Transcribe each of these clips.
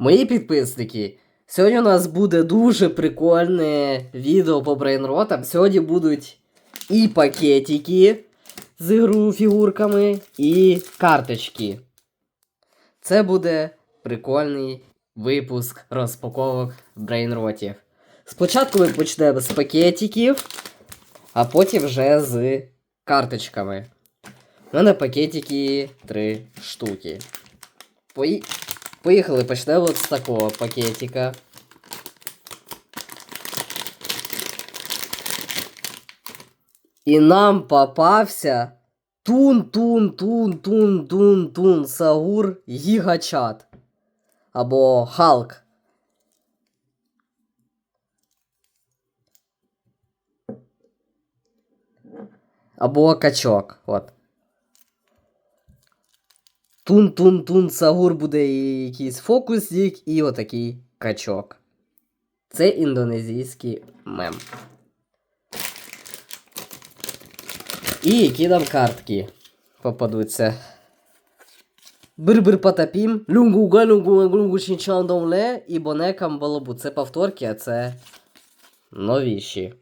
Мої підписники, сьогодні у нас буде дуже прикольне відео по брейнротам. Сьогодні будуть і пакетики з ігру фігурками, і карточки. Це буде прикольний випуск розпаковок брейнротів. Спочатку ми почнемо з пакетиків, а потім вже з карточками. У мене пакетики три штуки. Пої... Поїхали, почнемо от з такого пакетика. І нам попався тун-тун-тун-тун-тун-тун Сагур Гігачат. Або Халк. Або качок. От. Тун-тун-тун Сагур буде і якийсь фокусник і отакий качок. Це індонезійський мем. І які нам картки попадуться. Бир-бир потапім, люнгуга люнгу чинчан домле і бонекам балабу. Це повторки, а це новіші.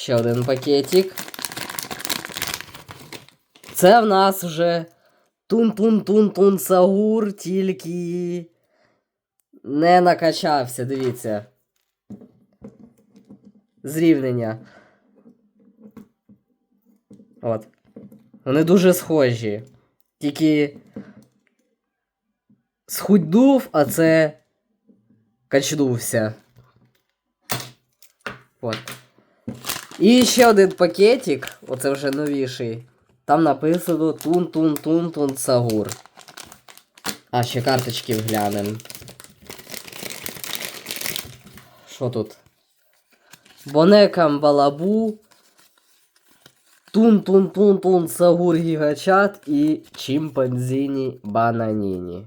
Ще один пакетик. Це в нас вже тун-тун-тун-тун сагур, тільки не накачався, дивіться. Зрівнення. От. Вони дуже схожі. Тільки схуднув, а це качнувся. От. І ще один пакетик, оце вже новіший. Там написано тун-тун-тун-тун сагур. А, ще карточки вглянем. Що тут? Бонекам балабу. Тун-тун-тун-тун сагур гігачат і чимпанзіні бананіні.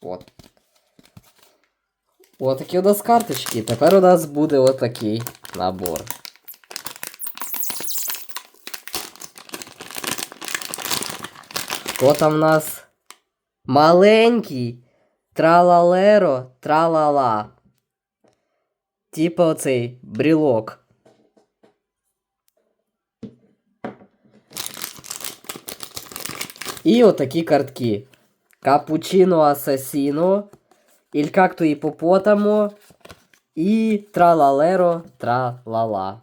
От. Отакі у нас карточки. Тепер у нас буде отакий набор. Хто там в нас? Маленький. Тралалеро, тралала. Типа оцей брілок. І отакі картки. Капучино Асасіно. Иль както іпопотамо. І тралалеро, тралала.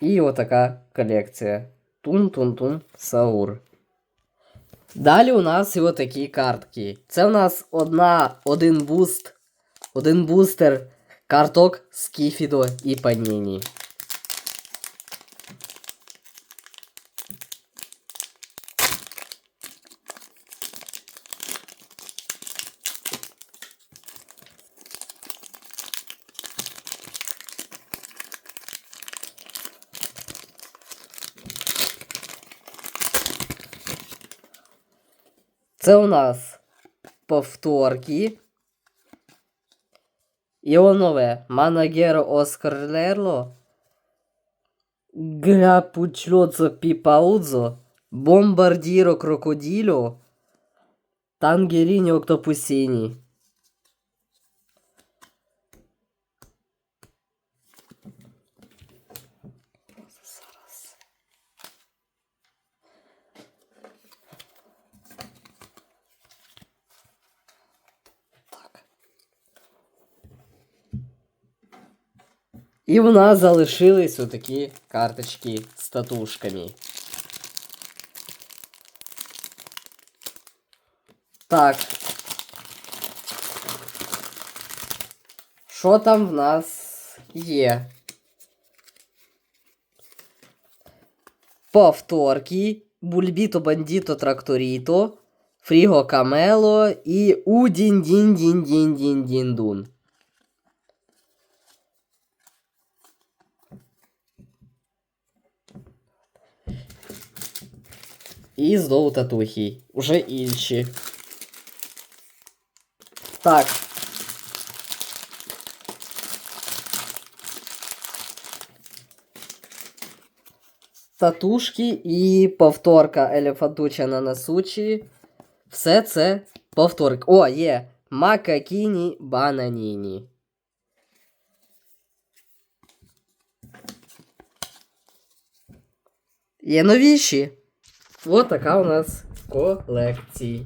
І отака колекція. Тун-тун-тун Саур. Далі у нас і отакі картки. Це у нас одна, один буст, один бустер карток Скіфідо і Паніні. Це у нас повторки. Іонове Манагеро Оскарлерло. Грапучлоцо Піпаудзо. Бомбардіро Крокоділо. Тангеріні Октопусіні. І в нас залишились отакі карточки з татушками. Так. Що там в нас є? Повторки. Бульбіто бандіто тракторіто. Фріго Камело і удін дін дін дін дін дін дун. І знову татухи. Уже інші. Так. Татушки і повторка Елефантуча на насучі. Все це повторка. О, є! Макакіні бананіні. Є новіші. Ось така у нас колекція.